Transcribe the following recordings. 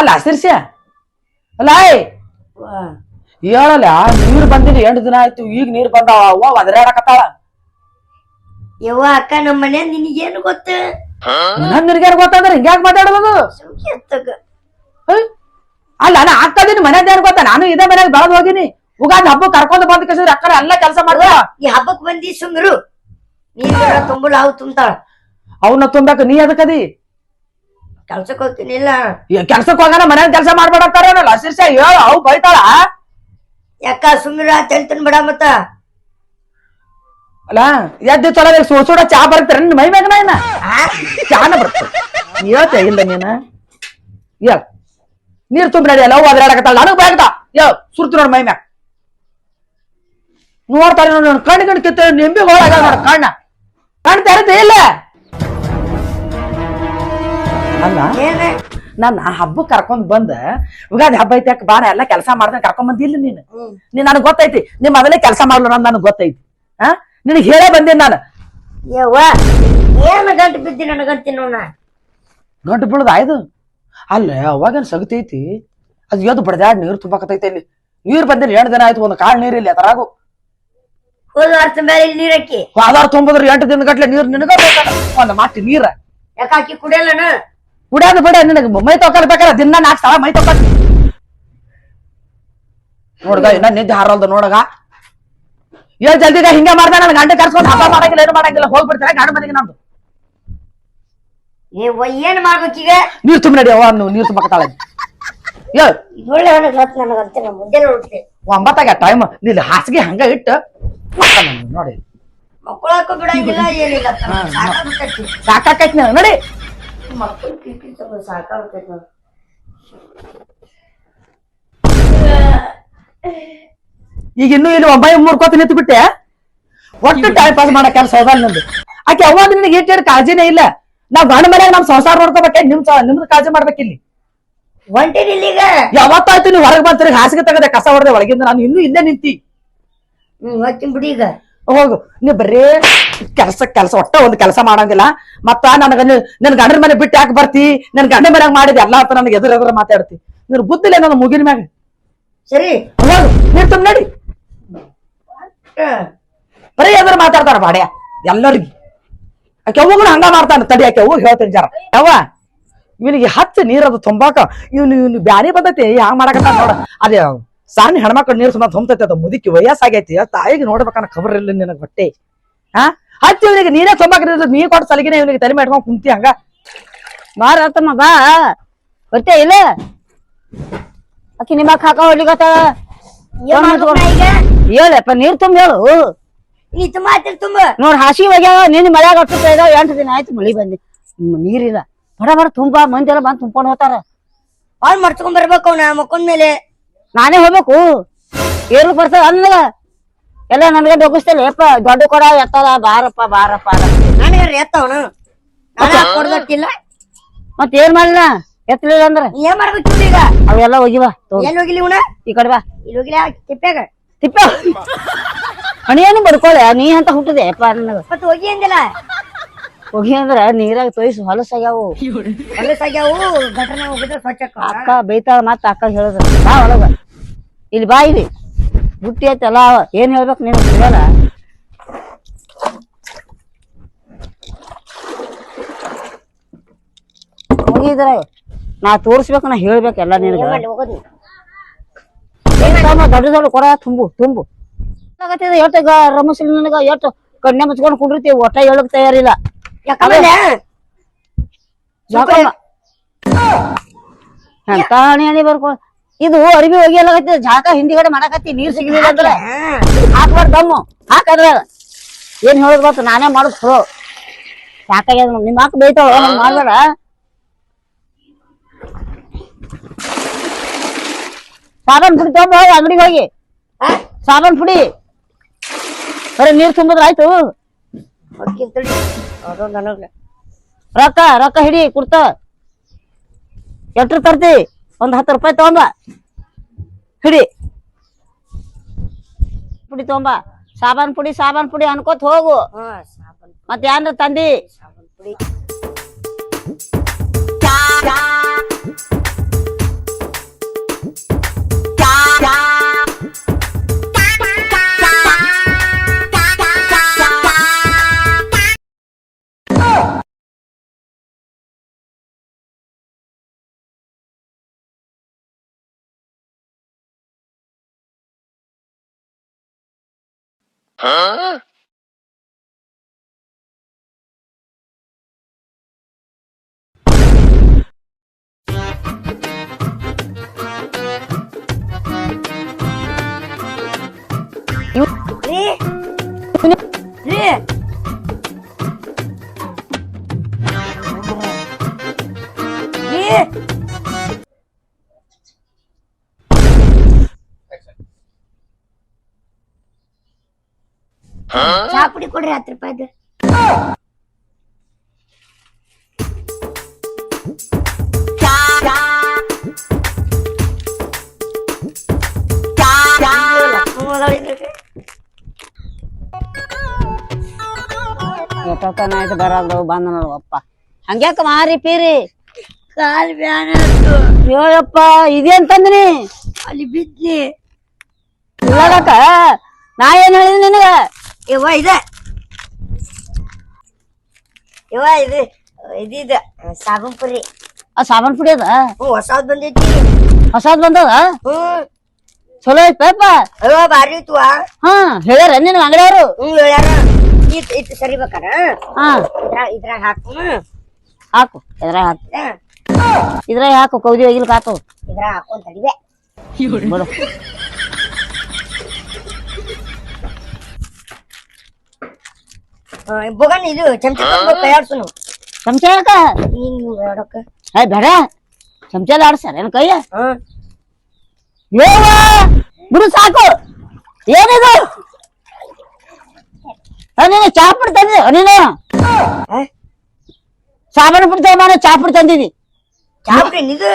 ಅಲ್ಲ ಹಸಿರ್ಸ್ಯ ಅಲ್ಲ ಹೇಳಲ್ಲ ನೀರ್ ಬಂದಿಲ್ಲ ಎಂಟು ದಿನ ಆಯ್ತು ಈಗ ನೀರ್ ಬಂದಾವ ಅವ್ವ ಒದರಾಡಕತ್ತಾಳ. ಯವ್ವ ಅಕ್ಕ ನಮ್ಮ ಮನೆ ನಿನಗೇನು ಗೊತ್ತ? ನನ್ ನಿನಗೇನ್ ಗೊತ್ತಂದ್ರೆ ಹಿಂಗ್ಯಾಕ್ ಮಾತಾಡೋದು? ಸುಮ್ಕೆ. ಹ್ಮ್? ಅಲ್ಲ ನಾ ಆಗ್ತದೀನಿ ಮನೆ ಏನ್ ಗೊತ್ತಾ? ನಾನು ಇದೇ ಮನ್ಯಾಗ ಬೆಳೆದು ಹೋಗಿನಿ. ಉಗಾದ ಹಬ್ಬ ಕರ್ಕೊಂಡು ಬಂದ ಕಸಿದ್ರೆ ಅಕ್ಕ ಎಲ್ಲ ಕೆಲಸ ಮಾಡ್ದ ಈ ಹಬ್ಬಕ್ ಬಂದಿ ಸುಮ್ರು. ನೀನ್ ತುಂಬುಳ ಅವು ತುಂಬ್ತಾಳ. ಅವನ್ನ ತುಂಬಾಕ ನೀ ಅದಕ್ಕದಿ ಕೆಲ್ಸಕ್ ಹೋಗ್ತೀನಿ ಇಲ್ಲ. ಕೆಲ್ಸಕ್ಕೆ ಹೋಗಾನ ಮನ್ಯಾಗ ಕೆಲಸ ಮಾಡ್ಬೇಡಂತಾರೇನಲ್ಲ ಶಿರ್ಷ ಹೇಳ ಅವು ಬೈತಾಳ? ಯಾಕ ಸುಮ್ರ ತೆಲ್ತನ್ ಬಿಡ ಮತ್ತ. ಅಲ್ಲ ಎದ್ದು ಚಲೋ ಸೋಡ ಸೋಡ ಚಾ ಬರ್ತಾರ ಮೈ ಮ್ಯಾಗನ ಏನ ಚಾನ ಬರ್ತ ಹೇಳ್ತ ಇಲ್ಲ ನೀನ? ಹೇಳ ನೀರ್ ತುಂಬ ನಡಿ ಅಲ್ಲ ಅದ್ರಾಡಕತ್ತಾಳ ನನಗ್ ಬಾಗ್ದ ಯೋ ಸುರ್ತು ನೋಡ್ ಮೈ ಮ್ಯಾಗ. ನೋಡ್ತಾರೆ ನೋಡಿ ಕಣ್ಣು ಕಣ್ಣು ಕಿತ್ತ ನಿಂಬಿ ಹೋಳಾಗ ನೋಡ ಕಣ್ಣ. ಕಣ್ ತೆರೆದ ಇಲ್ಲ. ಅಲ್ಲ? ಏನ? ನನ್ನ ಹಬ್ಬ ಕರ್ಕೊಂಡ್ ಬಂದ ಯುಗಾದಿ ಹಬ್ಬ ಐತೆ ಯಾಕೆ ಬಾರ ಎಲ್ಲ ಕೆಲಸ ಮಾಡ್ದೆ ಕರ್ಕೊಂಡ್ ಬಂದಿಲ್ಲ ನೀನು. ನೀನ್ ನನಗ್ ಗೊತ್ತೈತಿ ನಿಮ್ ಮೊದಲೇ ಕೆಲಸ ಮಾಡ್ಲು ನನ್ ನನಗ್ ಗೊತ್ತೈತಿ. ಹಾ ನಿನಗ್ ಹೇಳೇ ಬಂದೇನ್ ನಾನು. ಯವ್ವ ಏನು ಗಂಟು ಬಿದ್ದಿ ನನಗಂತೀನಿ ನೋಡ ಗಂಟು ಬೀಳದ ಆಯ್ದು. ಅಲ್ಲ ಅವಾಗೇನ್ ಸಗತೈತಿ ಅದು ಎದ್ದು ಬಡ್ದಾಡ್ ನೀರು ತುಂಬಾಕತೈತಿ ಇಲ್ಲಿ. ನೀರ್ ಬಂದಿಲ್ಲ ಎಂಟು ದಿನ ಆಯ್ತು ಒಂದು ಕಾಳ್ ನೀರ್ ಇಲ್ಲ ತರಾಗು ಹೋದ ವರ್ಷ ಮೇಲೆ ಇಲ್ಲಿ ನೀರ್ ಹಾಕಿ. ಆಧಾರ ತುಂಬಿದ್ರೆ ಎಂಟು ದಿನ ಗಟ್ಲೆ ನೀರ್ ನಿನಗ ಒಂದ್ ಮಾತಿ ನೀರ. ಯಾಕಾಕಿ ಕುಡಿಯಲ್ಲ ಕುಡಿಯಲ್ಲನ ಕುಡಿಯೋದು ಬಿಡ ನಿನಗ ಮೈ ತೊಕಲ್ ಬೇಕಾರ ದಿನ ನಾಲ್ಕು ಸಲ ಮೈ ತೊಕ ನೋಡ್ಗ ಇನ್ನ ನಿದ್ದೆ ಹಾರಲ್ದು ನೋಡಗ. ಏ ಜಲ್ದಿ ಹಿಂಗ ಮಾಡ್ದ ನನ್ ಗಂಡ ಕರ್ಸ್ಕೊಂಡು ಹಬ್ಬ ಮಾಡಂಗಿಲ್ಲ ಏನು ಮಾಡಂಗಿಲ್ಲ ಹೋಗ್ಬಿಡ್ತಾರೆ ಗಂಡ ಮನೆಗೆ ನಂದು ಏ ಏನ್ ಮಾಡ್ಬೇಕೀಗ ನೀರ್ ತುಂಬ ನಡಿ ಅವ್ವ ನೀರ್ ತುಂಬಕತ್ತಾಳ ಏ ಒಂಬತ್ತಾಗ ಟೈಮ್ ನೀ ಹಾಸಿಗೆ ಹಂಗ ಇಟ್ಟು ನೋಡಿ. ಮಕ್ಕಳಕ್ಕೂ ಬಿಡಂಗಿಲ್ಲ ಏನಿಲ್ಲ. ಸಾಕಾಗ್ಬಿಟ್ಟೈತಿ. ಸಾಕಾಕೈತಿ ನೋಡಿ. ಮಕ್ಕಳು ಕಿಟಕಿ ತಗೊಂಡು ನೋಡು. ಈಗ ಇನ್ನೂ ಇಲ್ಲಿ ಒಂಬೈ ಮೂರ್ಕೋತ ನಿಂತು ಬಿಟ್ಟೆ? ಒಟ್ಟು ಟೈಮ್ ಪಾಸ್ ಮಾಡೋ ಕೆಲಸ ಹೋದಲ್ಲ ನಂದು? ಆಕೆ ಅವ್ವ ನಿನಗೆ ಇಟ್ಟು ಕಾಳಜಿನೇ ಇಲ್ಲ. ನಾವ್ ಗಂಡ ಮನ್ಯಾಗ ನಮ್ ಸಂಸಾರ ನೋಡ್ಕೋಬೇಕೆ ನಿಮ್ ನಿಮ್ದು ಕಾಳಜಿ ಮಾಡ್ಬೇಕಿಲ್ಲಿ? ಹೊಂಟಿನಿ ಇಲ್ಲಿಗ? ಯಾವತ್ತಾಯ್ತು ನೀವು ಹೊರಗೆ ಬಂತೀರಿ ಹಾಸಿಗೆ ತೆಗದೆ ಕಸ ಹೊಡೆದೆ ಒಳಗಿಂದ? ನಾನು ಇನ್ನೂ ಇಲ್ಲೇ ನಿಂತಿ. ಹ್ಮ್ ಬಿಡಿ ಈಗ. ಹೋಗು. ನೀ ಬರೇ ಕೆಲಸ ಕೆಲಸ ಒಟ್ಟ ಒಂದು ಕೆಲಸ ಮಾಡಂಗಿಲ್ಲ. ಮತ್ತ ನನಗ ನನ್ ಗಂಡನ ಮನೆ ಬಿಟ್ಟು ಯಾಕೆ ಬರ್ತಿ? ನನ್ ಗಂಡ ಮನ್ಯಾಗ ಮಾಡಿದ ಎಲ್ಲ ಹತ್ರ ನನಗೆ ಎದುರು ಎದುರು ಮಾತಾಡ್ತಿ. ನೀನು ಬುದ್ಧಿಲ್ಲ ನನ್ನ ಮುಗಿನ ಮ್ಯಾಗ. ಸರಿ. ಹೋಗು. ನೀರ್ ತುಂಬ ನಡಿ. ಬರೀ ಎದುರು ಮಾತಾಡ್ತಾರ ಬಾಡ್ಯ. ಎಲ್ಲರಿಗೂ. ಆಕೆ ಅವ್ವಗಳು ಹಂಗ ಮಾಡ್ತಾನೆ ತಡಿ ಆಕೆ ಅವ್ವ ಹೇಳ್ತೇನೆ ಜರ. ಯಾವ ಇವನಿಗೆ ಹತ್ತು ನೀರದು ತುಂಬಾಕ. ಇವ್ನು ಇವ್ನು ಬ್ಯಾನಿ ಬಂದೈತಿ ಹಂಗ ಮಾಡಕತ್ತ ನೋಡ. ಅದೇ ಸಣ್ಣ ಹೆಣ್ಮಕ್ಳು ನೀರು ಸುಮ್ಮನೆ ತುಂಬತೈತೆ ಅದು ಮುದುಕಿ ವಯಸ್ಸಾಗೈತಿ ತಾಯಿಗೆ ನೋಡ್ಬೇಕನ್ನ ಖಬರ್ ಇಲ್ಲ ನಿನಗ್ ಬಟ್ಟೆ ಹಾ? ಹತ್ತಿ ಇವನಿಗೆ ನೀರೇ ತುಂಬಾಕ ನೀ ಕೊಟ್ಟು ಸಲಗಿನ ಇವನಿಗೆ ತಲೆ ಮಾಡ್ಕೊಂಡು ಕುಂತಿ ಹಂಗ. ಬಾರತ್ತಮ್ಮ ಬಾ ಬರ್ತೇ ಇಲ್ಲ? ಅಕ್ಕಿ ನಿಮ್ಮ ಕಾಕ ಹಾಕ ಈಗ? ಹೇಳಪ್ಪ ನೀರ್ ತುಂಬ ಹೇಳು. ನೀ ತುಂಬ ಆಯ್ತು ತುಂಬ. ನೋಡ್ ಹಾಸಿ ಹೋಗ್ಯಾವ ನಿನ್ನ ಮಳ್ಯಾಗ ಅಷ್ಟು ಇದಾವ ಎಂಟು ದಿನ ಆಯ್ತು ಮಳಿ ಬಂದಿ. ನೀರಿಲ್ಲ. ಬಡ ಬಡ ತುಂಬಾ ಮಂದಿ ಎಲ್ಲ ಬಂದು ತುಂಬ್ಕೊಂಡು ಹೋತಾರ ಹಾಳು ಮಾಡ್ಸ್ಕೊಂಡ್ ಬರ್ಬೇಕು ಅವ್ನ ಮಕ್ಕೊಂಡ್ ಮೇಲೆ. ನಾನೇ ಹೋಗ್ಬೇಕು. ಏರ್ಲು ಬರ್ತದ ಅನ್ನಗ ಎಲ್ಲ ನನ್ಗೆ ಡೊಗಿಸ್ತಲ್ಲ ಯಪ್ಪ ದೊಡ್ಡ ಕೊಡ ಎತ್ತದ ಬಾರಪ್ಪ ಬಾರಪ್ಪ. ನನಗೆ ಎತ್ತವನು? ಮತ್ ಏನ್ ಮಾಡ್ಲ ಎತ್ತಲಿಲ್ಲ ಅಂದ್ರ? ಏನ್ ಮಾಡ್ಬೇಕು ಈಗ? ಅವೆಲ್ಲ ಹೋಗಿವ ಎಲ್ಲಿ ಹೋಗಿಲಿ ಇವನ? ಈ ಕಡೆ ಬಾ. ಇಲ್ಲಿ ಹೋಗಿಲ್ಲ ತಿಪ್ಪ್ಯಾಗ ತಿಪ್ಪ? ಹಣಿಯನ್ನು ಬರ್ಕೊಳ್ಳೆ ನೀ ಅಂತ ಹುಟ್ಟದೆ. ಯಪ್ಪ ನನಗ ಮತ್ ಹೋಗಿ ಅಂದಿಲ್ಲ? ಹೋಗಿ ಅಂದ್ರ ನೀರಾಗ ತೋಯಿಸಿ ಹೊಲಸಾಗ್ಯಾವು ಹೊಲಸಾಗ್ಯಾವು ಗಟ್ರನ ಹೋಗಿದ್ರೆ ಸ್ವಚ್ಛ ಅಕ್ಕ ಬೈತಾಳ ಮತ್ತ ಅಕ್ಕ ಹೇಳಿದ್ರ ಬಾ ಒಳಗ. ಇಲ್ಲಿ ಬಾ ಇಲ್ಲಿ. ಬುಟ್ಟಿ ಐತಲ್ಲ ಏನ್ ಹೇಳ್ಬೇಕು ನೀನು ತಿಳಿಯಲ್ಲ ಹೋಗಿದ್ರ ನಾ ತೋರಿಸ್ಬೇಕು ನಾ ಹೇಳ್ಬೇಕೆಲ್ಲ ನಿನಗ. ದೊಡ್ಡ ದೊಡ್ಡ ಕೊಡ ತುಂಬು ತುಂಬು. ಎಷ್ಟು ರಮಸ್ಲಿ ನನಗ ಎಷ್ಟು ಕಣ್ಣೆ ಮುಚ್ಕೊಂಡು ಕುಂಡಿರ್ತೀವಿ ಒಟ್ಟ ಹೇಳಕ್ ತಯಾರಿಲ್ಲ. ಯಾಕಂದ್ರೆ ಹಣಿ ಹಣಿ ಬರ್ಕೊ ಇದು ಅರಿವಿ ಒಗಿಯಲಾಗತ್ತೆ ಜಾಕ ಹಿಂದಿಗಡೆ ಮಾಡಕತ್ತಿ ನೀರ್ ಸಿಗ್ಲಿಲ್ಲ ಅಂದ್ರೆ. ಹಾಕ್ಬಾರ್ದು ದಮ್ಮು. ಹಾಕದ್ರ ಏನ್ ಹೇಳೋದ್ ಗೊತ್ತ? ನಾನೇ ಮಾಡೋದ್ ಚಲೋ ಯಾಕಾಗ್ಯದ ನಿಮ್ಮ ನಿಮ್ ಹಾಕ್ ಬೈತಾವ ಹಂಗ್ ಮಾಡ್ಬೇಡ? ಸಾಬನ್ ಪುಡಿ ತಗೊಂಡ್ ಹೋಗಿ ಅಂಗಡಿಗೆ ಹೋಗಿ. ಸಾಬನ್ ಪುಡಿ. ಬರೀ ನೀರ್ ತುಂಬಿದ್ರ ಆಯ್ತು. ಅದು ನನಗ ರೊಕ್ಕ ರೊಕ್ಕ ಹಿಡಿ ಕುಡ್ತ. ಎಟ್ರು ತರ್ತಿ? ಒಂದ್ ಹತ್ತು ರೂಪಾಯಿ ತಗೊಂಬ. ಹಿಡಿ. ಪುಡಿ ತಗೊಂಬ. ಸಾಬಾನ್ ಪುಡಿ ಸಾಬಾನ್ ಪುಡಿ ಅನ್ಕೋತ ಹೋಗು. ಹಾ ಸಾಬನ್ ಮತ್ತೆ ಏನ್ರ ತಂದಿ? ಸಾಬಾನ್ ಪುಡಿ. ರೀ ರೀ ರೀ ಚಾ ಪುಡಿ ಕೊಡ್ರಿ ಹತ್ತು ರೂಪಾಯಿದು. ಎಷ್ಟೊತ್ತನ ಆಯ್ತು ಬರೋದು ಬಂದ ನೋಡುವಪ್ಪ ಹಂಗ್ಯಾಕ ಮಾರಿ ಪೀರಿ? ಕಾಲ್ ಬ್ಯಾನ್. ಅಯ್ಯೋಯಪ್ಪ ಇದೇನ್ ತಂದ್ನಿ ಅಲ್ಲಿ ಬಿದ್ದಿ ಇಲ್ಲದಕ್ಕ ನಾ ಏನ್ ಹೇಳಿದ್ ನಿನಗ? ಇವ ಇದೆ. ಇವ ಇದು ಇದಿದ ಸಾಬೂನ್ ಪುರಿ. ಆ ಸಾಬಾನ್ ಪುಡಿ ಅದ? ಹ್ಞೂ ಹೊಸಾದ್ ಬಂದೈತಿ. ಹೊಸಾದ್ ಬಂದದ? ಹ್ಮ್ ಚಲೋ ಐತಪ್ಪ ಅಯ್ಯೋ ಬಾರಿ ಇತ್ತು ಹಾ ಹೇಳ್ಯಾರ ನಿನ್ ಅಂಗಡಿಯವರು ಹ್ಞೂ ಹೇಳ್ಯಾರ. ಇಟ್ ಇಟ್ ಸರಿಬೇಕಾರ ಹಾ. ಇದ್ರಾಗ ಇದ್ರಾಗ ಹಾಕು. ಹಾಕು ಇದ್ರಾಗ ಹಾಕು. ಇದ್ರಾಗ ಹಾಕು ಕೌದಿ ಒಗಿಲ್ಕ ಹಾಕು. ಇದ್ರಾಗ ಹಾಕೊಂಡ್ ತಡಿವೆ ಬಿಡು ಬೊಗನ್ ಇದು ಚಮಚ ಕೈಯಾಡ್ಸುನು ಚಮಚ ಯಾಕ ಬೇಡಕ್ಕ ಏ ಬೇಡ. ಚಮಚದ ಆಡ್ಸ್ಯಾರ ಏನ್ ಕೈಯ ಬಿಡು ಸಾಕು. ಏನಿದು? ನೀನು ಚಾಪುಡಿ ತಂದಿ ನೀನು? ಸಾಬಾನು ಪುಡಿ ತಗೊಂಬಾನ ಚಾಪುಡಿ ತಂದಿದಿ ಚಾಪ್ರಿ ಇದು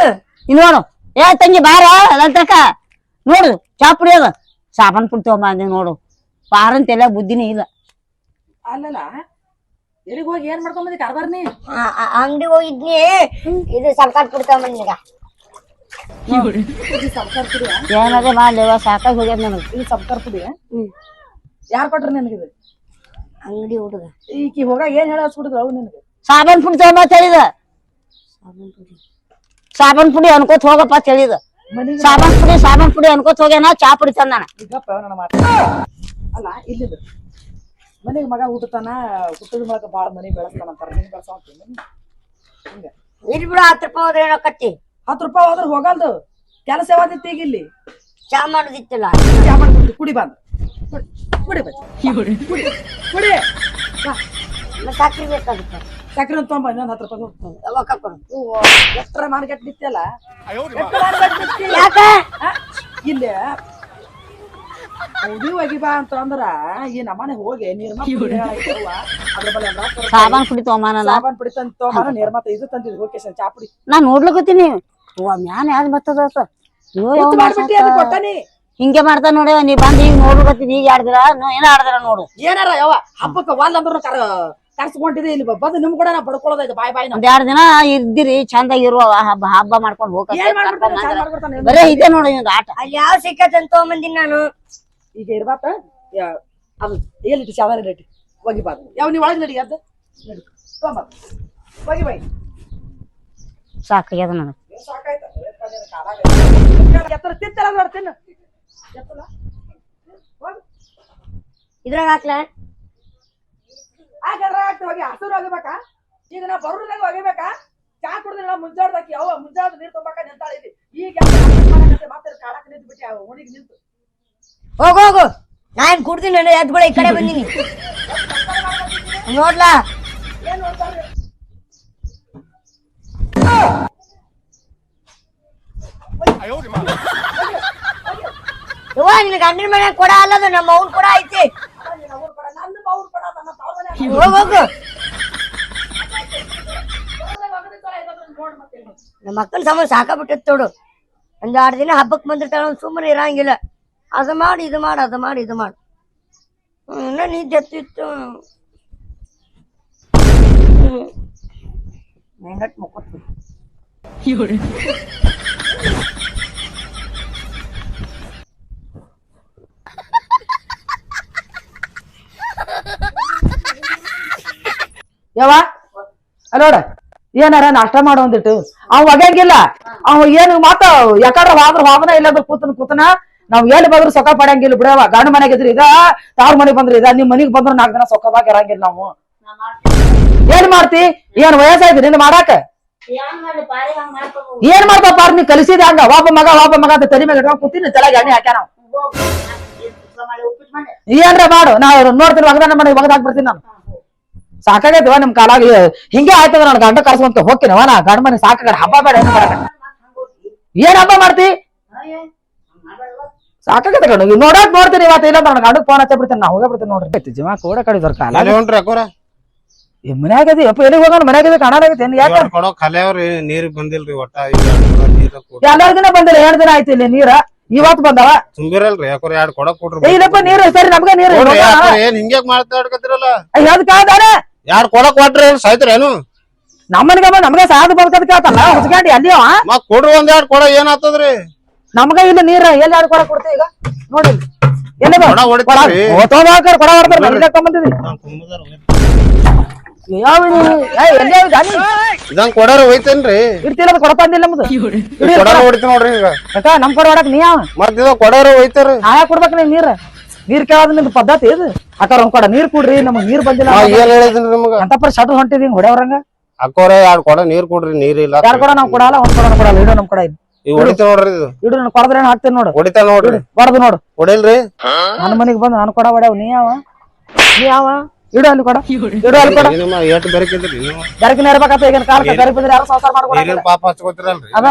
ಇನ್ನು ನೋಡು. ಏ ತಂಗಿ ಬಾರ ಅದಂತಕ ನೋಡು ಚಾಪುಡಿ ಅದ. ಸಾಬಾನು ಪುಡಿ ತಗೊಂಬಂದಿ ನೋಡು. ಪಾರಂತ ಎಲ್ಲ ಬುದ್ಧಿನೇ ಇಲ್ಲ. ಅಲ್ಲಲ್ಲ ಎಲ್ಲಿಗೆ ಹೋಗಿ ಏನ್ ಮಾಡ್ಕೊಂಬಂದಿ ಕಾರ್ಬಾರ್ ನೀ? ಅಂಗಡಿ ಹೋಗಿದ್ನಿ. ಇದು ಸರ್ಕಾರ ಕೊಡ್ತಾವ ನಿನಗ. ಸಂಸ್ಕಾರ ಪುಡಿ ಏನಾದ್ರೆ ಮಾಡ್ಲಿವ ಸಾಕಾಗಿ ಹೋಗ್ಯದ ನನಗೆ ಇದು ಸಂಸ್ಕಾರ ಪುಡಿ ಯಾರ್ ಕೊಟ್ರು ನಿನಗಿದು ಅಂಗಡಿ ಹುಡುಗ. ಈಕಿ ಹೋಗ ಏನ್ ಹೇಳ ಹಚ್ಬಿಡಿದ್ರು ಅವು ನಿನಗೆ? ಸಾಬನ್ ಪುಡಿ ತಗೊಂಬ ಹೇಳಿದ. ಸಾಬನ್ ಪುಡಿ. ಸಾಬನ್ ಪುಡಿ ಅನ್ಕೋತ ಹೋಗಪ್ಪ ಹೇಳಿದ. ಮನಿಗೆ ಪುಡಿ ಸಾಬನ್ ಪುಡಿ ಅನ್ಕೋತ ಹೋಗ್ಯಾನ ಚಾ ಪುಡಿ ತಂದಾನ. ಅಲ್ಲ ಇಲ್ಲಿದು. ಮನೆಗೆ ಮಗ ಹುಟ್ಟತಾನ ಹುಟ್ಟದ ಮಗ ಬಾಳ ಮನಿ ಬೆಳೆಸ್ತಾನ ನಿಮ್ಗೆ ನೀನ್ ಬೆಳೆಸ್ತೀನಿ ಹಿಂಗ. ಇಲ್ಲಿ ಬಿಡು ಹತ್ತು ರೂಪಾಯಿ ಹೋದ್ರೆ ಏನಕ್ಕತ್ತಿ ಹತ್ತು ರೂಪಾಯಿ ಹೋದ್ರೆ ಹೋಗಲ್ದು. ಕೆಲಸ ಯಾವತ್ತಿತ್ತು ಈಗ ಇಲ್ಲಿ? ಚಾ ಮಾಡೋದಿತ್ತಲ್ಲ? ಚಾ ಮಾಡ್ಬಿಡ್ತಿ ಕುಡಿ ಬಂದು. ಕುಡಿ ಬಾ. ಬಚ್ಚ ಕುಡಿ ಕುಡಿ. ಸಕ್ರಿ ಬೇಕಾಗುತ್ತೆ. ಸಕ್ರೆ ತೊಂಬ ಇನ್ನೊಂದು ಹತ್ತು ರೂಪಾಯಿ. ಯಾವಾಗ ಕೊಡು ಓ, ಎಷ್ಟ್ರ ಮಾರ್ಕೆಟ್ ಬಿತ್ತಲ್ಲ ಎಷ್ಟ್ರ ಮಾರ್ಕೆಟ್ ಬಿತ್ತಿ? ಯಾಕ? ಇಲ್ಲಿ ಬಾ ಅಂತ ಅಂದ್ರ ಈ ನಮ್ಮನೆ ಹೋಗಿ ನಿರ್ಮ. ಸಾಬಾನ್ ಪುಡಿ ತೋಮಾನ ಸಾಬಾನ್ ಪುಡಿ ತಂದ್ ನಿರ್ಮತ ಇದು ಚಾ ಪುಡಿ. ನಾ ನೋಡ್ಲಕತ್ತೀನಿ. ಓ ಮ್ಯಾನ್ ಯಾವ್ದು ಬರ್ತದ ಕೊಟ್ಟನಿ ಹಿಂಗೆ ಮಾಡ್ತಾ ನೋಡಿ ನೀ ಬಂದ್ ಈಗ ನೋಡ್ಲಕತ್ತೀನಿ ಈಗ ಆಡ್ದಿರ ಏನ ಆಡ್ದಿರ ನೋಡು. ಏನಾರ ಯಾವ? ಹಬ್ಬಕ್ಕ ವಾಲ್ ಅಂದ್ರ ಕರ ಕರ್ಸ್ಕೊಂಡಿದೆ ಇಲ್ಲಿ ಬಂದು ನಿಮ್ ಕೂಡ ನಾ ಬಡ್ಕೊಳ್ಳೋದೈತೆ ಬಾಯ್ ಬಾಯ್ ಒಂದ್ ಎರಡ್ ದಿನ ಇದ್ದಿರಿ ಚಂದಾಗಿ ಇರುವ ಹಬ್ಬ ಹಬ್ಬ ಮಾಡ್ಕೊಂಡು ಹೋಗ ಏನ್ ಮಾಡ್ಬಿಡ್ತಾನೆ ಬರೇ ಇದೆ ನೋಡಿ ಆಟ. ಅಲ್ಲಿ ಯಾವ ಸಿಕ್ಕತ್ ಅಂತ ತಗೊಂಬಂದಿನಿ ನಾನು. ಈಗ ಇರ್ಬಾತ? ಅದು ಎಲ್ಲಿಟ್ಟು ಸಾಧಾರಣ ರೇಟ್ ಒಗಿಬಾರ್ದು ಯಾವ ನೀವು ಒಳಗೆ ನಡಿ ಅದ ನಡಿ. ತೊಗೊಂಬ ಒಗಿ ಬಾಯ್ ಸಾಕಾಗ್ಯದ ನನಗೆ. ಎತ್ತರ ತಿಂತಾರ ನೋಡ್ ತಿನ್ನು. ಎತ್ತಲ್ಲ. ಹೋಗು. ಇದ್ರಾಗ ಹಾಕ್ಲ? ಹಾಗಾದ್ರೆ ಆಗ್ತದೆ ಹೋಗಿ ಹಸಿರು ಹೋಗಬೇಕಾ ಈಗ ನಾ ಬರೋದಾಗ ಒಗಿಬೇಕಾ ಚಾ ಕುಡಿದ್ರೆ ನಾ ಮುಂಜಾಡ್ದಾಕಿ ಅವ ಮುಂಜಾಡ್ದು ನೀರ್ ತುಂಬಾಕ ನಿಂತಾಳ ಇಲ್ಲಿ. ಈಗ ಮತ್ತೆ ಕಾಡಕ್ ನಿಂತು ಬಿಟ್ಟು ಓಣಿಗೆ ನಿಂತು. ಹೋಗು ಹೋಗು. ನಾನು ಕುಡ್ತೀನಿ, ನಾನು ಎದ್ಗಳ ಈ ಕಡೆ ಬಂದಿನಿ ನೋಡ್ಲಾ? ಇವ ಗಂಡನ ಮನೆ ಕೊಡ ಅಲ್ಲದು, ನಮ್ಮ ಅವ್ನ್ ಕೂಡ ಐತಿ. ಹೋಗ್ ನಮ್ಮ ಅಕ್ಕನ ಸಮ ಸಾಕಾಗ್ಬಿಟ್ಟೈತ್ ನೋಡು. ಒಂದ್ ಎರಡು ದಿನ ಹಬ್ಬಕ್ಕೆ ಬಂದಿರ್ತಾಳ ಸುಮ್ಮನೆ ಇರಂಗಿಲ್ಲ. ಅದು ಮಾಡಿ ಇದು ಮಾಡಿ ಅದು ಮಾಡಿ ಇದು ಮಾಡಿ. ಇನ್ನ ನೀ ಜತ್ತಿತ್ತು. ಮೆಂಗಟ್ ಮುಕ್ಕೊತ್ತು ಯವ್ವ ನೋಡ ಏನಾರ ನಾಷ್ಟ ಮಾಡೋ ಒಂದಿಟ್ಟು ಅವ್ ಒಗ್ಯಾಂಗಿಲ್ಲ ಅವ್ ಏನು ಮಾತ ಯಾಕಂದ್ರ ಹೋದ್ರ ಹೋಗನ ಇಲ್ಲದ ಕೂತನ ಕೂತನ. ನಾವ್ ಎಲ್ಲಿ ಬಂದ್ರು ಸೊಕ್ಕ ಪಡಂಗಿಲ್ಲ ಬಿಡವ. ಗಂಡ ಮನೆಗೆ ಇದ್ರಿ ಇದ ತಾವ್ರ ಮನೆಗ್ ಬಂದ್ರಿ ಇದ ನಿಮ್ ಮನಿಗ್ ಬಂದ್ರ ನಾಲ್ಕು ದಿನ ಸೊಕ್ಕದಾಗ ಇರಂಗಿಲ್ಲ ನಾವು. ಏನ್ ಮಾಡ್ತಿ? ಏನ್ ವಯಸ್ಸಾಯ್ತು ನಿನ್ನ ಮಾಡಾಕ? ಏನ್ ಮಾಡ್ತಪ್ಪ ಪಾರ್ ನೀ ಕಲಿಸಿದ ಹಂಗ. ಒಬ್ಬ ಮಗ ಒಬ್ಬ ಮಗ ಅಂತ ತಲೆ ಮೇಲೆ ಇಟ್ಕೊಂಡ್ ಕೂತೀನಿ ತಲೆಗೆ ಎಣ್ಣೆ ಹಾಕ್ಯ ನಾವು ಏನ್ರ ಮಾಡು. ನಾವು ನೋಡ್ತೀನಿ ಒಗದಾನ ಮನೆಗೆ ಒಗದಾಕ್ ಬರ್ತೀನಿ ನಾನು. ಸಾಕಾಗೈತವ ನಿಮ್ ಕಾಲಾಗ. ಹಿಂಗೆ ಆಯ್ತದ ನಾನು ಗಂಡ ಕರ್ಸ್ಕೊಂತ ಹೋಗ್ತೀನವ ನಾ. ಗಂಡ ಮನೆ ಸಾಕಾಗ ಹಬ್ಬ ಬೇಡ ಏನ್ ಹಬ್ಬ ಮಾಡ್ತಿ? ಸಾಕಾಗತ್ತೆ ಕಣ. ನೋಡಕ್ ನೋಡ್ತೀನಿ ಇವತ್ತು. ಇಲ್ಲ ನನ್ನ ಗಂಡಕ್ ಫೋನ್ ಹಚ್ಚ ಬಿಡ್ತೀನಿ. ನಾ ಹೋಗೇ ಬಿಡ್ತೇನೆ ನೋಡ್ರಿ. ಜೀವ ಕೂಡ ಕಡಿದವ್ರ ಕಾಲ. ಅಲ್ಲೇ ಹೊಂಟ್ರಿ ಅಕ್ಕೋರ? ಮನ್ಯಾಗ ಅದಿ. ಅಪ್ಪ ಎಲ್ಲಿಗೆ ಹೋಗೋಣ? ಮನ್ಯಾಗ ಅದಿ ಕಾಣಲಾಗೈತೆ ಏನ್ ಯಾಕ? ಕೊಡೋ ಕಲೆಯವ್ರಿ ನೀರ್ ಬಂದಿಲ್ರಿ ಒಟ್ಟ. ಕೊಡ್- ಎಲ್ಲಾರ ದಿನ ಬಂದಿಲ್ಲ ಎರಡ್ ದಿನ ಆಯ್ತು ಇಲ್ಲಿ ನೀರ. ಇವತ್ತು ಬಂದವ. ತುಂಬಿರಲ್ರಿ ಯಾಕೋರ ಎರಡ್ ಕೊಡ ಕೊಡ್ರಿ ಇಲ್ಲಪ್ಪ ನೀರು ಸರಿ ನಮ್ಗ ನೀರು ಏನ್ ಹಿಂಗ್ಯಾಕ್ ಮಾತಾಡ್ಕತ್ತಿರಲ್ಲ? ಯಾವ್ದು ಕಾದಾನೆ ಯಾರ್ ಕೊಡ ಕೊಟ್ರಿ ಸಾಯ್ತ್ರೇನು ನಮ್ಮನಿಗೆ ನಮ್ಗ ಸಾದ್ ಬರ್ತದ ಕೇಳ್ತಲ್ಲ ಹುಚ್ಕಾಂಡಿ ಅಲ್ಲಿ ಕೊಡ್ರಿ ಒಂದ್ ಎರಡ್ ಕೊಡ ಏನಾಗ್ತದ್ರಿ ಆತದ್ರಿ? ನಮ್ಗ ಇಲ್ಲ ನೀರ ಎಲ್ಲಿ ಯಾರು ಕೊಡ ಕೊಡ್ತೀವಿ ಈಗ? ನೋಡಿ. ಎಲ್ಲಿ ಕೊಡಾರ ಹೋಯ್ತೇನ್ರಿ. ಇಡ್ತಿಲ್ಲ ಕೊಡಪ್ಪ ಅಂದಿಲ್ಲ ನಮ್ದು. ಕೊಡಾರ ಹೊಡಿತ ನೋಡ್ರಿ ಈಗ. ಯಾಕ ನಮ್ ಕೊಡ ಹೊಡಕ್ ನೀ ಯಾವ? ಮತ್ ಇದ ಕೊಡಾರ ಹೋಯ್ತಾರ ನಾಯ ಕೊಡ್ಬೇಕು ನೀ ನೀರ್. ನೀರ್ ಕೇಳೋದ್ ನಿಮ್ದು ಪದ್ಧತಿ ಇದು. ಅಕ್ಕ ಒಂದ್ ಕೊಡ ನೀರ್ ಕುಡ್ರಿ ನಮಗ್ ನೀರ್ ಬಂದಿಲ್ಲ ಏನ್ ಹೇಳಿದ್ರಿ ನಿಮಗ? ಅಂತ ಪರ ಶಟ್ ಹೊಂಟಿದೀನಿ ಹೊಡೆಯವ್ರಂಗ. ಅಕ್ಕೋರೆ ಎರಡ್ ಕೊಡ ನೀರ್ ಕೊಡ್ರಿ ನೀರ್ ಇಲ್ಲ ಯಾರ್ ಕೊಡ ನಾವ್ ಕೊಡಲ್ಲ ಒಂದ್ ಕೊಡ ಕೊಡಲ್ಲ. ಇಡು ನಮ್ ಕೊಡ ಇದು ಈಗ ನೋಡ್ರಿ ಇದು. ಇಡು ನನ್ ಕೊಡದ್ರೆ ಏನ್ ಹಾಕ್ತೇನೆ ನೋಡು. ಹೊಡಿತಾ ನೋಡ್ರಿ. ನೋಡು. ಹೊಡಿಲ್ರಿ? ನನ್ನ ಮನೆಗೆ ಬಂದು ನಾನು ಕೊಡ ಹೊಡ್ಯಾವ ನೀ ಯಾವ? ನೀ ಯಾವ? ಇಡು ಅಲ್ಲಿ ಕೊಡ. ಇಡು ಅಲ್ಲಿ ಕೊಡ. ನಿಮ್ಮ ಎಷ್ಟ್ ಬೆರಕಿದ್ರಿ ನೀವು? ಬೆರಕಿನ ಇರ್ಬೇಕಂತ ಈಗಿನ ಕಾಲಕ್ಕೆ ಬೆರಕ್ ಬಿದ್ರೆ ಯಾರು ಸಂಸಾರ ಪಾಪ ಹಚ್ಕೋತಿರಲ್ರಿ? ಅದ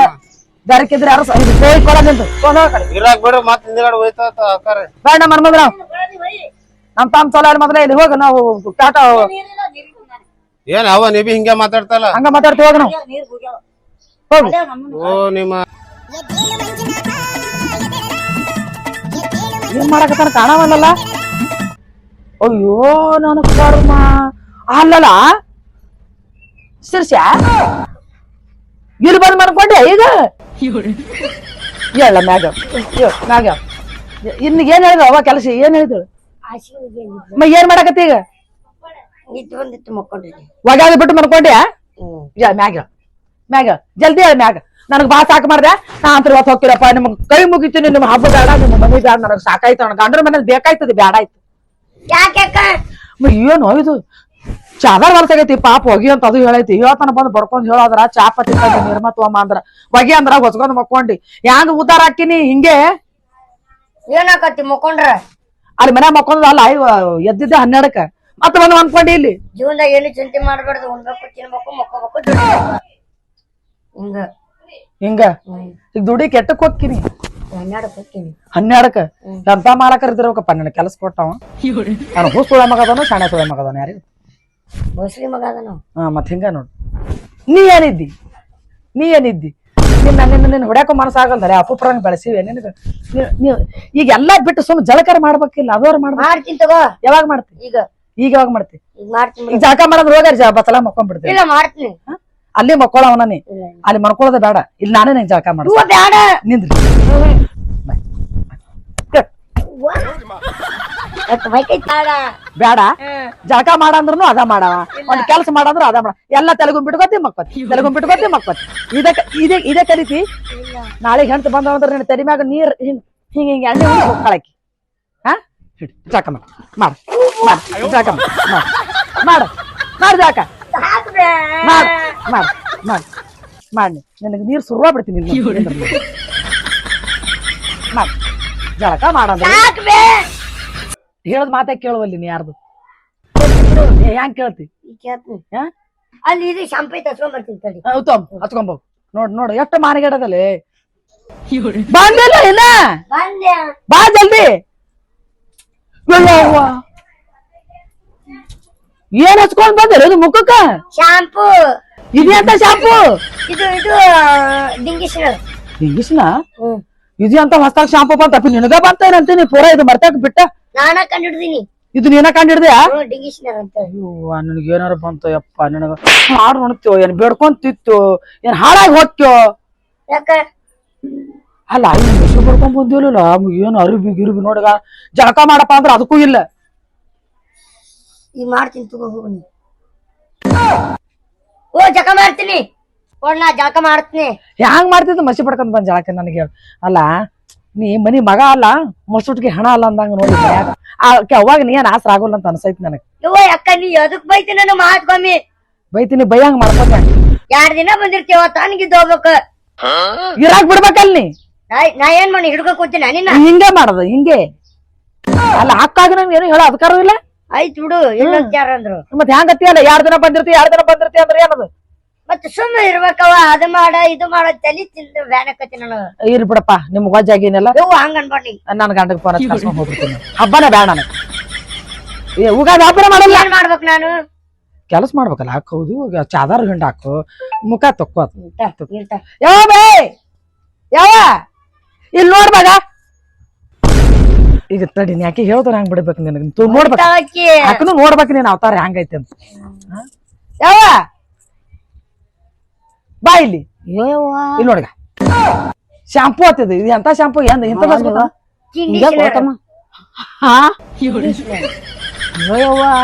ಬೆರಕಿದ್ರೆ ಯಾರು ಸ- ಇದು ಕೋಳಿ ಕೊಡ ನಿಂತು. ಕೊಡ. ಕಡೆ ಇರಾಕ್ ಬಿಡ್ರಿ ಹಿಂದ್ಗಡೆ ಹೋಯ್ತಾ ಅಕ್ಕಾರ ಬೇಡ ನಮ್ಮ ಮನ್ಮದ್ರ ನಮ್ ತಾಮ್ ಚಲೋ ಅಲ್ಲಿ ಮೊದಲೇ ಇಲ್ಲಿ ಹೋಗ ನಾವು ಟಾಟಾ ಏನ್ ಅವ ನೀ ಬಿ ಹಿಂಗೆ ಮಾತಾಡ್ತಲ್ಲ? ಹಂಗ ಮಾತಾಡ್ತೀವಿ ಹೋಗ ನಾವು. ಹೋಗು. ಓ ನಿಮ್ಮ ಏನ್ ಮಾಡಕತ್ತಾನ? ಕಾಣವಲ್ಲ ಅಯ್ಯೋ ನಾನು ಕರ್ಮ. ಅಲ್ಲಲ್ಲ? ಸಿರ್ಸ್ಯಾ? ಇಲ್ಲಿ ಬಂದ್ ಮಾಡ್ಕೊಂಡೆ ಈಗ? ಹೇಳ ಮ್ಯಾಗ. ಮ್ಯಾಗ. ಇನ್ ಏನ್ ಹೇಳಿದ್ರು ಅವ ಕೆಲಸ? ಏನ್ ಹೇಳಿದ್ರು? ಮ ಏನ್ ಮಾಡಕತ್ತಿ ಈಗ? ನಿದ್ದು ಬಂದಿತ್ತು ಒಗ್ಯಾದ ಬಿಟ್ಟು ಮಾಡ್ಕೊಂಡ್ಯಾ ಹ್ಮ್. ಯಾ ಮ್ಯಾಗ. ಮ್ಯಾಗ. ಜಲ್ದಿ ಹೇಳ ಮ್ಯಾಗ. ನನಗ್ ಬಾ ಸಾಕು ಮಾಡ್ದೆ. ನಾ ಅಂತ ಇವತ್ತು ಹೋಗ್ತೀರಪ್ಪ ನಿಮ್ಗೆ ಕೈ ಮುಗಿತೀನಿ ನಿಮ್ ಹಬ್ಬ ಬೇಡ ನಿಮ್ಮ ಮನೆ ಬೇಡ ನನಗ್ ಸಾಕಾಯ್ತು ಗಂಡ್ರ ಮನೇಲಿ ಬೇಕಾಯ್ತದೆ ಬೇಡ ಆಯ್ತು. ಏನು ಇದು. ಚಾದರ್ ಬರ್ತೈತಿ ಪಾಪ ಹೊಗಿ ಅಂತ ಅದು ಹೇಳೈತಿ. ಹೇಳ್ತಾನ ಬಂದ್ ಬಡ್ಕೊಂಡ್ ಹೇಳೋದ್ರ ಚಾಪತಿ ತಂದು ನಿರ್ಮ ತಗೊಂಬ ಅಂದ್ರ. ಹೊಗಿ ಅಂದ್ರ ಹೊಸ್ಕೊಂಡ್ ಮಕ್ಕೊಂಡಿ. ಯಾಂಗ್ ಉದ್ದಾರ ಹಾಕಿನಿ ಹಿಂಗೆ? ಏನಾಕತಿ ಮಕ್ಕೊಂಡ್ರ? ಅಲ್ಲಿ ಮನೆ ಮಕ್ಕೊಂಡ್ ಅಲ್ಲ ಎದ್ದಿದ್ದೆ ಹನ್ನೆರಡಕ್ಕ ಮತ್ತೆ ಬಂದು ಅನ್ಕೊಂಡಿ ಇಲ್ಲಿ. ಜೀವನದಾಗ ಏನು ಚಿಂತೆ ಮಾಡ್ಬಾರ್ದು ಉಣ್ಬೇಕು ತಿನ್ಬೇಕು ಮಕ್ಕೋಬೇಕು ಹಿಂಗ. ಹಿಂಗ? ಈಗ ದುಡಿ ಕೆಟ್ಟಕ್ ಹೋಗ್ತೀನಿ. ಹನ್ನೆರಡಕ್ಕೆ ಹೋಗ್ತೀನಿ. ಹನ್ನೆರಡಕ್ಕ? ಎಂತ ಮಾಡಕ್ ಇರ್ತಿರ್ಬೇಕಪ್ಪ ನನ್ನ ಕೆಲಸ ಕೊಟ್ಟವ. ನಾನು ಹೂ ಸುಳ ಮಗದನ ಶಾಣೆ ಸುಳ ಮಗದನ ಯಾರಿಗೆ? ಮುಸ್ಲಿಂ ಮಗ ಅದ ನಾವು ಹಾ ಮತ್ ಹಿಂಗ ನೋಡು. ನೀ ಏನಿದ್ದಿ? ನೀ ಏನಿದ್ದಿ? ನಿನ್ನ ನಿನ್ನ ನಿನ್ನ ಹೊಡ್ಯಾಕ ಮನಸ್ಸಾಗಲ್ದಲ್ಲ ಅಪ್ಪುಪ್ರಂಗ್ ಬೆಳೆಸಿವೆ. ನಿನಗ ಈಗ ಎಲ್ಲಾ ಬಿಟ್ಟು ಸುಮ್ ಜಳಕರ ಮಾಡ್ಬೇಕಿಲ್ಲ ಅದವ್ರು ಮಾಡ್ಬೇಕು. ಮಾಡ್ತೀನಿ ತಗೋ. ಯಾವಾಗ ಮಾಡ್ತಿ? ಈಗ. ಈಗ ಯಾವಾಗ ಮಾಡ್ತಿ? ಈಗ ಮಾಡ್ತೀನಿ ಈಗ ಜಳಕ ಜ ಬಸಲ ಮಕ್ಕೊಂಡ್ಬಿಡ್ತೀನಿ ಇಲ್ಲ ಮಾಡ್ತೀನಿ. ಅಲ್ಲಿ ಮಕ್ಕೊಳವನ ನೀ. ಅಲ್ಲಿ ಮನ್ಕೊಳ್ಳೋದ ಬೇಡ. ಇಲ್ಲಿ ನಾನೇ ನಿಂಗೆ ಜಳಕ ಮಾಡ ಬ್ಯಾಡ. ನಿಂದ್ರಿ. ಬೇಡ. ಜಳಕ ಮಾಡಂದ್ರು ಅದ ಮಾಡವ ಒಂದ್ ಕೆಲಸ ಮಾಡಂದ್ರು ಅದ ಮಾಡ. ಎಲ್ಲ ತೆಲುಗು ಬಿಟ್ಕೋತಿ ಮಕ್ಕತಿ. ತೆಲುಗು ಬಿಟ್ಕೋತಿ ಮಕ್ಕತಿ. ಇದಕ್ಕ ಇದೇ ಇದೇ ಕಲಿತಿ. ನಾಳೆ ಹೆಂತ ಬಂದವಂದ್ರ ನಿನ್ನ ತೆರಿ ಮ್ಯಾಗ ನೀರ್ ಹಿಂಗ್ ಹಿಂಗ ಹಿಂಗ ಎಣ್ಣೆ ಕಳಕಿ. ಹಾ? ಜಳಕ ಜಾಕ ಮಾಡ. ಮಾಡ. ಜಳಕ ಮಾಡ. ಮಾಡ. ಮಾಡ. ಜಾಕ ಮಾಡ ಮಾಡ ಮಾಡ. ಮಾಡಿ ನನಗೆ ನೀರ್ ಸುರುವ ಬಿಡ್ತೀನಿ ಮಾಡ. ಜಳಕ ಮಾಡಂದ್ರ ಹೇಳದ್ ಮಾತೇ ಕೇಳುವಲ್ಲಿ ನೀ ಯಾರ್ದು? ಹೆಂಗ್ ಕೇಳ್ತಿ? ಅಲ್ಲಿ ಇದು ಶಾಂಪೈ ತಸ್ಕೊಂಡ್ಬರ್ತೀನಿ ತಡಿ. ಉತ್ತಮ್ ಹಚ್ಕೊಂಬೋಗ್ ನೋಡ್ ನೋಡು ಎಷ್ಟು ಮಾನಗೇಡದಲ್ಲಿ. ಬಂದಿಲ್ಲ ಇನ್ನ? ಬಂದೆ. ಬಾ ಜಲ್ದಿ. ಏನ್ ಹಚ್ಕೊಂಡ್ ಬಂದಿರ? ಇದು ಮುಖಕ್ಕ? ಶಾಂಪೂ. ಇದೆಂತ ಶಾಂಪು? ಇದು ಇದು ಡಿಂಗಿಶನ ಇದು ಅಂತ ಹೊಸ್ತಾಗ ಶಾಂಪು ಬಂತಪ್ಪ ನಿನಗ ಬಂತೇನಂತೀನಿ ಪೂರ ಇದು ಮರ್ತಾಕ ಬಿಟ್ಟ? ನಾನ ಕಂಡಿಡ್ದೀನಿ. ಇದು ನೀನ ಕಂಡಿಡ್ದ್ಯಾ? ಹಿಡ್ದ್ಯಾ ನನಗೆ ಏನಾರ ಬಂತು ಯಪ್ಪ ನಿನಗ ಹಾಡು ನೋಡ್ತೀವೋ ಏನ್ ಬೇಡ್ಕೊಂತಿತ್ತು ಏನ್ ಹಾಳಾಗಿ ಹೋಗ್ತೀವೋ ಯಾಕ? ಅಲ್ಲ ಮೆಸರು ಬರ್ಕೊಂಡ್ ಬಂದಿಲ್ಲ ಏನು ಅರಿಬಿ ಗಿರಿಬಿ ನೋಡಗ ಜಳಕ ಮಾಡಪ್ಪ ಅಂದ್ರ ಅದಕ್ಕೂ ಇಲ್ಲ. ಈಗ ಮಾಡ್ತೀನಿ ತಗೋ ಹೋಗು ನೀ. ಓ ಜಕ ಮಾಡ್ತೀನಿ. ಒಳ್ಳ ನಾ ಜಳಕ ಮಾಡ್ತೀನಿ. ಹ್ಯಾಂಗ್ ಮಾಡ್ತಿದ್ದು? ಮಸಿ ಪಡ್ಕೊಂಡ್ ಬಂದ್ ಜಳಕ ನನಗೆ ಹೇಳು. ಅಲ್ಲ ನೀ ಮನಿ ಮಗ ಅಲ್ಲ ಮಸುಟ್ಗೆ ಹಣ ಅಲ್ಲ ಅಂದಂಗ ನೋಡಿ ಮನ್ಯಾಗ. ಆಕೆ ಅವಾಗ ನೀ ಏನ್ ಆಸರ ಆಗೋಲ್ಲ ಅಂತ ಅನ್ಸೈತಿ ನನಗೆ. ಯವ್ವ ಅಕ್ಕ ನೀ ಎದಕ್ ಬೈತೀನಿ ನನ್ನ ಮಾತ್ ಬೈತೀನಿ ಬೈಯಂಗ್ ಮಾಡ್ಕೊಂಡ್. ಎರಡ್ ದಿನ ಬಂದಿರ್ತೀವ ತನಗಿದ್ದು ಹೋಗ್ಬೇಕು. ಇರಾಕ್ ಬಿಡ್ಬೇಕಲ್ ನೀ? ನಾ ನಾ ಏನ್ ಮಾಡಿ ಹಿಡ್ಕೊ ಕೂತೀನಿ ನಿನ್ನ? ಹಿಂಗೆ ಮಾಡದ ಹಿಂಗೆ. ಅಲ್ಲ ಅಕ್ಕಾಗ ನಮ್ಗೆ ಏನು ಹೇಳೋ ಅಧಿಕಾರ ಇಲ್ಲ. ಆಯ್ತು ಬಿಡು ಇನ್ನೊಂದ್ ಯಾರ ಅಂದ್ರು? ಮತ್ತೆ ಹೆಂಗತ್ತಿ ಎರಡ್ ದಿನ ಬಂದಿರ್ತಿ ಎರಡ್ ದಿನ ಬಂದಿರ್ತಿ ಅಂದ್ರೆ ಏನದು? ಮತ್ ಸುಮ್ಮನೆ ಇರ್ಬೇಕವ ಅದ ಮಾಡ ಇದು ಮಾಡ ತಲಿ ತಿಂದು ಬ್ಯಾನಕತಿ ಇರ್ಲಿ ಬಿಡಪ್ಪ ನಿಮ್ ವಜ್ಜಾಗಿನೆಲ್ಲ ಯವ್ವ ಹಂಗ ಅನ್ಬಾರ್ದು ನೀ ನನ್ನ ಗಂಡಗ್ ಫೋನ್ ಹಚ್ಚಿ ಕರ್ಸ್ಕೊಂಡ್ ಹೋಗ್ಬಿಡ್ತೀನಿ. ಹಬ್ಬನೇ ಬೇಡ ನನಗೆ. ಏ ಉಗಾ ಹಬ್ಬನ ಮಾಡಲ್ಲ? ಏನ್ ಮಾಡ್ಬೇಕು ನಾನು? ಕೆಲಸ ಮಾಡ್ಬೇಕಲ್ಲ ಹಾಕೋದು ಚಾದಾರ ಗಂಡ ಹಾಕು ಮುಖ ಇರ್ತ. ಯಾವ ಬೇ! ಯಾವ ಇಲ್ಲಿ ನೋಡ್ಬೇಗ ಈಗ ತಡಿ ನೀ ಯಾಕೆ ಹೇಳ್ತಾರ ಹಂಗ್ ಬಿಡ್ಬೇಕು ನಿನಗೆ. ತು ನೋಡ್ಬೇಕು. ಆಕನು ನೋಡ್ಬೇಕು ನೀನು ಅವತಾರ ಹೆಂಗೈತೆ ಅಂತ. ಹ? ಯಾವ ಬಾ ಇಲ್ಲಿ. ಇಲ್ಲಿ ನೋಡ್ಗ ಶಾಂಪೂ ಹತ್ತಿದ ಇದು ಎಂತ ಶಾಂಪೂ ಎಂದ ಇಂತ ಹಾ?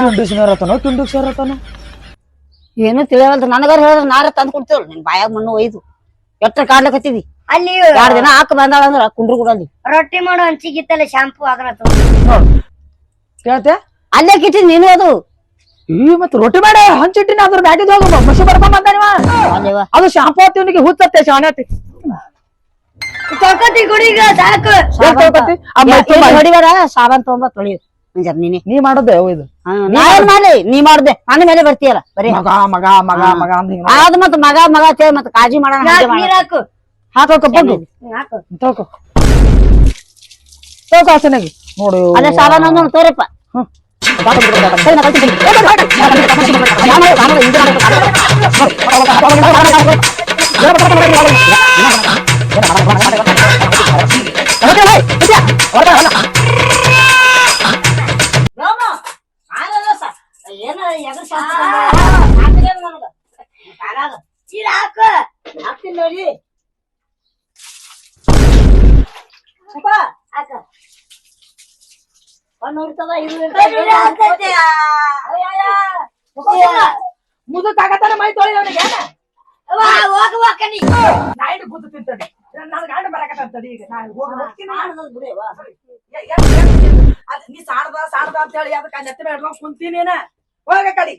ತುಂಡು ಸಿನರತನೋ ತುಂಡು ಸೇರತನೋ ಏನು ತಿಳಿಯವಲ್ದು ನನಗಾರ ಹೇಳಿದ್ರೆ ನಾರ ತಂದ್ ಕೊಡ್ತೇವಲ್ಲ ನಿನ್ ಬಾಯಾಗ ಮಣ್ಣು ಒಯ್ದು. ಎಟ್ಟ ಕಾಡ್ಲಕತ್ತಿದಿ ಅಲ್ಲಿ ಎರಡ್ ದಿನ ಹಾಕ ಬಂದಾಳ ಅಂದ್ರ ಕುಂಡ್ರು ಕೂಡಲ್ಲಿ ರೊಟ್ಟಿ ಮಾಡೋ ಹಂಚಿಗಿತ್ತಲ್ಲ ಶಾಂಪೂ ತಗೋ. ನೋಡು ಕೇಳ್ತೆ? ಅಲ್ಲೇ ಕಿಟ್ಟಿ ನೀನು ಅದು. ಈ ಮತ್ತೆ ರೊಟ್ಟಿ ಮಾಡ ಹಂಚಿಟ್ಟಿನ ಅದ್ರ ಬ್ಯಾಟಿದ್ ಹೋಗ ಮಸಿ ಬರ್ಕೊಂಡ್ ಬಂದಾನಿವ ಅದು ಶಾಂಪೂ ಹತ್ತಿವನಿಗೆ ಹುಚ್ಚತ್ತೆ ಶಾಣತಿ ತೊಳ್ಕೊತಿ ಗುಡಿಗ ಸಾಕು. ಹೊಡಿವಾರ ಸಾಬಾನ್ ತಗೊಂಬ ತೊಳಿ. ಮುಂಜಾನೆ ನೀನೆ ನೀ. ಮಾಡೋದೇ ಇದು. ನಾ ಏನ್ ಮಾಡ್ಲಿ? ನೀ ಮಾಡ್ದೆ ನನ್ನ ಮೇಲೆ ಬರ್ತೀಯಲ್ಲ ಬರೀ. ಮಗ ಮಗ ಮಗ ಮಗ ಅಂತ ಆದ್ ಮತ್ ಮಗ ಮಗ ಮತ್ ಮಾಡ ಮಾಡೋಣ ಹಂಗೆ ಬಗ್ಗು ತೋಕ ಹಾಕೋಕ ಬಂದು ಹಾಕು. ತೋಕೋ ತೋಕೋ ಆಸನಾಗಿ ನೋಡು. ಅದೇ ಸಾಲ ಒಂದು ತೋರಪ್ಪ. ಹ್ಮ್. ಹಾಕು. ನೋಡಿ. ಮುದುಕ್ ಆಗತ್ತಾನ ಮೈ ತೊಳಿ ಅವನಿಗೆ ಹೋಗು ಹೋಗ ನೀ. ನಾಯಿನ ನನ್ನ ಗಂಡ ಬರಕತ್ತ ತಡಿ ಈಗ. ನಾನು ಹೋಗಿ ಹೋಗ್ತೀನಿ. ಬಿಡೇವಾ ಅದ್ ನೀ ಸಾಣದ ಸಾಣದ ಅಂತ ಹೇಳಿ ಅದಕ್ಕೆ ನೆತ್ತ ಮೇಲೆ ಹಿಡ್ಕೊಂಡ್ ಕುಂತೀನಿ ಹೋಗ ಕಡಿ.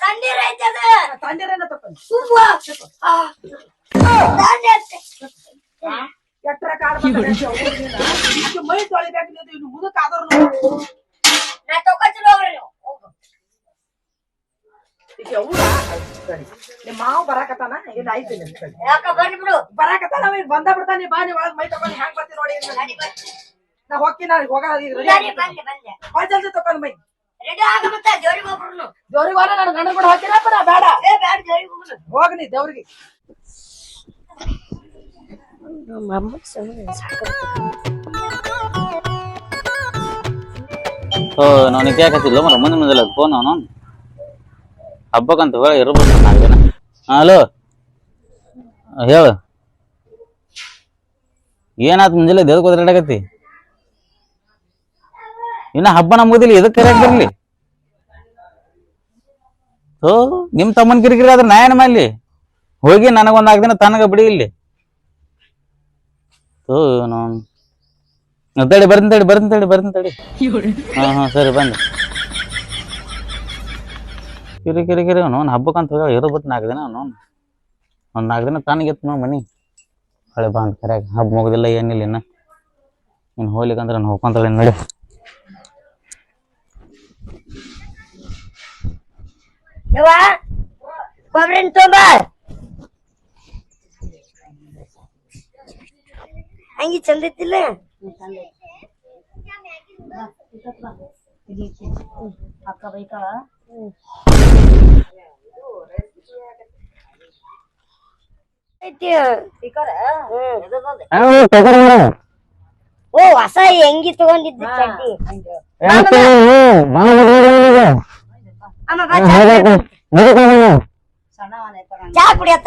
ತಣ್ಣೀರ್ ಐತೆ ಅದು. ತಂದಿರೇನ ತಕೊಂಡು ಸುಮ್ಮ. ಆ. ಎಟ್ರ ಕಾಡ್ ಮೈ ತೊಳಿಬೇಕು ಮುದುಕ್ ಹೋಗ್ರಿ ನೀವು. ಈಗ ಅವ್ವ ನಿಮ್ಮ ಮಾವ ಬರಾಕತ್ತಾನ? ಇದು ಬಿಡು. ಬರಾಕತ್ತಾನ? ಅವ ಈಗ ಬಂದ ಬಿಡ್ತಾನ ನೀ ಬಾ ನೀ ಒಳಗ್ ಮೈ ತಗೊಂಡ್ ಹೆಂಗ್ ಬರ್ತೀನಿ ನೋಡಿ. ನಾ ಹೋಗ್ತೀನಿ ನಾನು ಹೋಗ ಬಾ ಜಲ್ದಿ ತಕೊಂಡ್ ಮೈ. ದೇವ್ರಿಗೆ ಹೋಗ ನಾನು ಗಂಡ ಕೂಡ ಹೋಗ್ತೀನಪ್ಪ ನಾ ಬೇಡ. ಏ ಬ್ಯಾಡ ಜೋರಿಗೆ ಹೋಗ್ಬಿಡು ಹೋಗ ನೀ ದೇವ್ರಿಗೆ ಓ ನಾನು ಕೇಳಕತ್ತಿಲ್ಲ ಮರ ಮುಂದೆ ಮುಂದೆ ಫೋನ್ ಅವನು ಹಬ್ಬಕ್ಕಂತ ಹೇಳಿ ಇರ್ಬೋದು ನಾಲ್ಕು ಜನ ಹಲೋ. ಹೇಳು. ಏನಾತ್ ಮುಂಜಾನೆ ದೇವ್ರಿಗೆ ಒದರಾಡಕತ್ತಿ ಇನ್ನ ಹಬ್ಬ ನಮ್ಗದಿಲ್ಲ ಇದಕ್ಕೆ ಕರೆಯಾಕ್ ಬರ್ಲಿ? ಓ ನಿಮ್ ತಮ್ಮನ್ ಕಿರಿಕಿರಿ ಆದ್ರೆ ನಾ ಏನ್ ಮಾಡಲಿ? ಹೋಗಿ ನನಗೊಂದು ನಾಲ್ಕು ದಿನ ತನಗ ಬಿಡಿ ಇಲ್ಲಿ. ಓ ನಾನು ತಡಿ, ಬರ್ತೀನಿ ತಡಿ ಬರ್ತೀನಿ ತಡಿ ಬರ್ತೀನಿ ತಡಿ. ಹಾ ಹಾ, ಸರಿ ಬಂದೆ ಕಿರಿ ಕಿರಿ ಕಿರಿ, ಅವನು ಹಬ್ಬಕ್ಕೆ ಅಂತ ಹೇಳಿ ಇರೋ ಬಿಟ್ಟು ನಾಲ್ಕು ದಿನ ಅವನು. ಒಂದು ನಾಲ್ಕು ದಿನ ತಾನಿಗೆ ಎತ್ತು ನೋಡಿ ಮನಿ. ಹಳೆ ಬಾ ಅಂತ ಕರೆಯಾಗ ಹಬ್ಬ ಮುಗ್ದಿಲ್ಲ, ಏನಿಲ್ಲ ಇನ್ನ. ನೀನು ಹೋಗ್ಲಿಕ್ಕಂದ್ರೆ ನಾನು ಹೋಗ್ಕೊಂತಾಳೆ ನೋಡಿ. ಯವ್ವ ಕೊಬ್ಬರಿನ ತುಂಬ. ಹಂಗಿ ಚಂದ ಅಕ್ಕ ಬೈತಾಳ. ಓ ಹೊಸ ಹೆಂಗಿ ತಗೊಂಡಿದ್ದೆ ಚಡ್ಡಿ. ಚಾ ಕುಡಿಯತ್ತ.